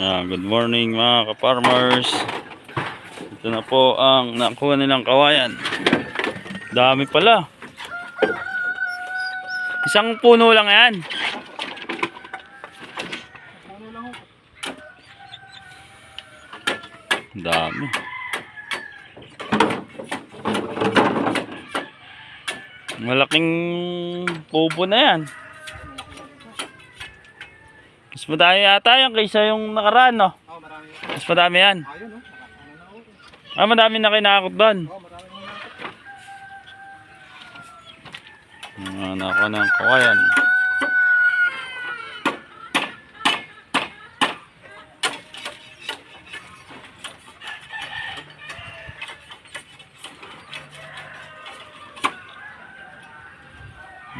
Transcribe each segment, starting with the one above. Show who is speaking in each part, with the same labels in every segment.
Speaker 1: Ah, good morning mga ka-farmers. Ito na po ang nakuha nilang kawayan. Dami pala. Isang puno lang yan. Dami. Malaking pubo na yan. Mas madami yata yan kaysa yung nakaraan, no?
Speaker 2: Oh, marami.
Speaker 1: Mas madami yan.
Speaker 2: Ayun, na, oh.
Speaker 1: Ah, madami na kinakot doon.
Speaker 2: Oh, marami na.
Speaker 1: Mga nako ng kawayan.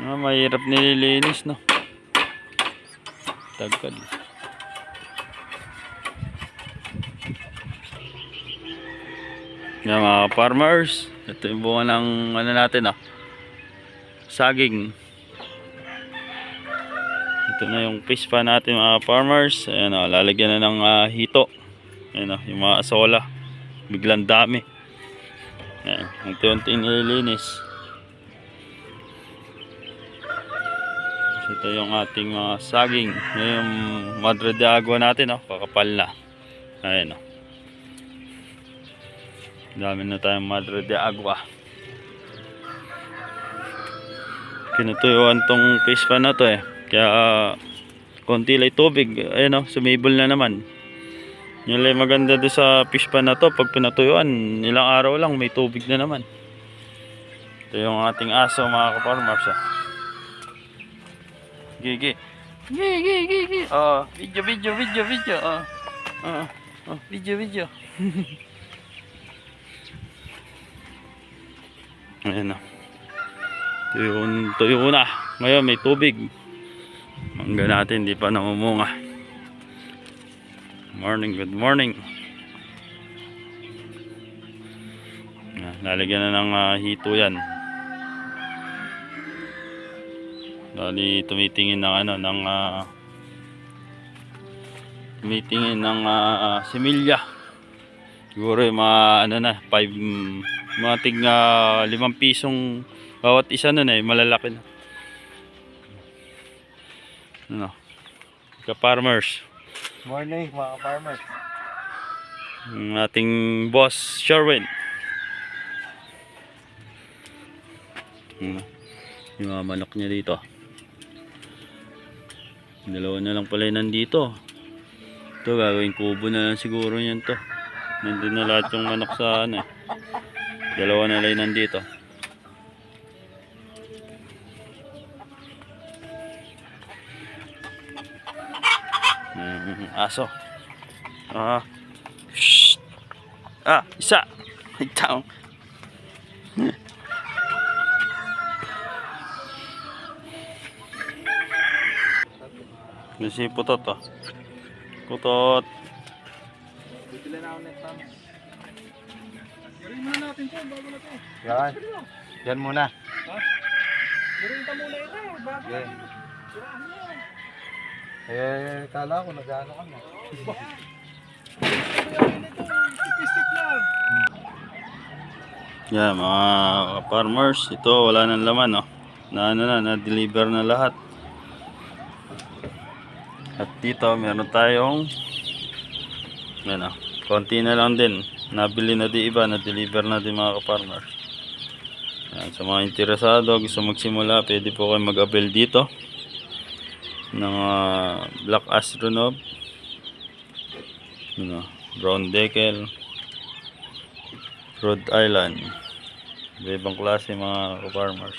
Speaker 1: Ah, mahirap nililinis, no? Tagal. Yan mga farmers. Ito yung bunga ng ano natin, ah saging. Ito na yung fish pa natin mga farmers. Ayan o, lalagyan na ng ah, hito. Ayan o, yung mga asola. Biglang dami. Ayan, unti-unti nililinis. So, ito yung ating mga saging. Ayan yung madre de agua natin o, kakapal na. Ayan o. Dami na tayong madre de agua. kinutuyuan tong fish pan na to eh kaya ah, konti lang tubig ayun oh, sumibol na naman yun lang maganda doon sa fish pan na to pag pinatuyuan ilang araw lang may tubig na naman ito yung ating aso mga kaparmers ah. Gigi. Gigi gigi. Oh video video video video. Oh oh, oh video video. Ayun oh tuyo, tuyo na. Ngayon may tubig. Mangga natin hindi pa namumunga. Morning good morning. Yan, lalagyan na ng ah, hito yan Dali tumitingin ng ano ng ah, tumitingin ng ah, similya siguro yung mga ano na 5 mga tig ah, limang pisong bawat isa nun eh, malalaki na. Ano? Ka-farmers.
Speaker 2: Morning, mga farmers.
Speaker 1: Ang ating boss, Sherwin. Ano? Yung mga manok niya dito. Dalawa na lang pala yung nandito. Ito, gagawin kubo na lang siguro yan to. Nandun na lahat yung manok sa ano eh. Dalawa na lang nandito. Mm, aso. Ah. Ah, isa. Ikaw. Kasi putot ah. Putot.
Speaker 2: Bibili na ako time. Gawin muna natin to, bago na to. Yan. Yan muna. Ha? Ka muna ito, bago
Speaker 3: Yeah.
Speaker 2: Yan.
Speaker 3: Eh, kala ko nag-ano ka na.
Speaker 1: Yan mga farmers, ito wala nang laman oh. Na ano na, na-deliver na lahat. At dito meron tayong yan oh, konti na lang din. Nabili na di iba, na-deliver na din mga. Yan, sa mga interesado, gusto magsimula, pwede po kayo mag-avail dito ng ah, Black Astronaut ano, Brown Deckel Rhode Island iba ibang klase mga farmers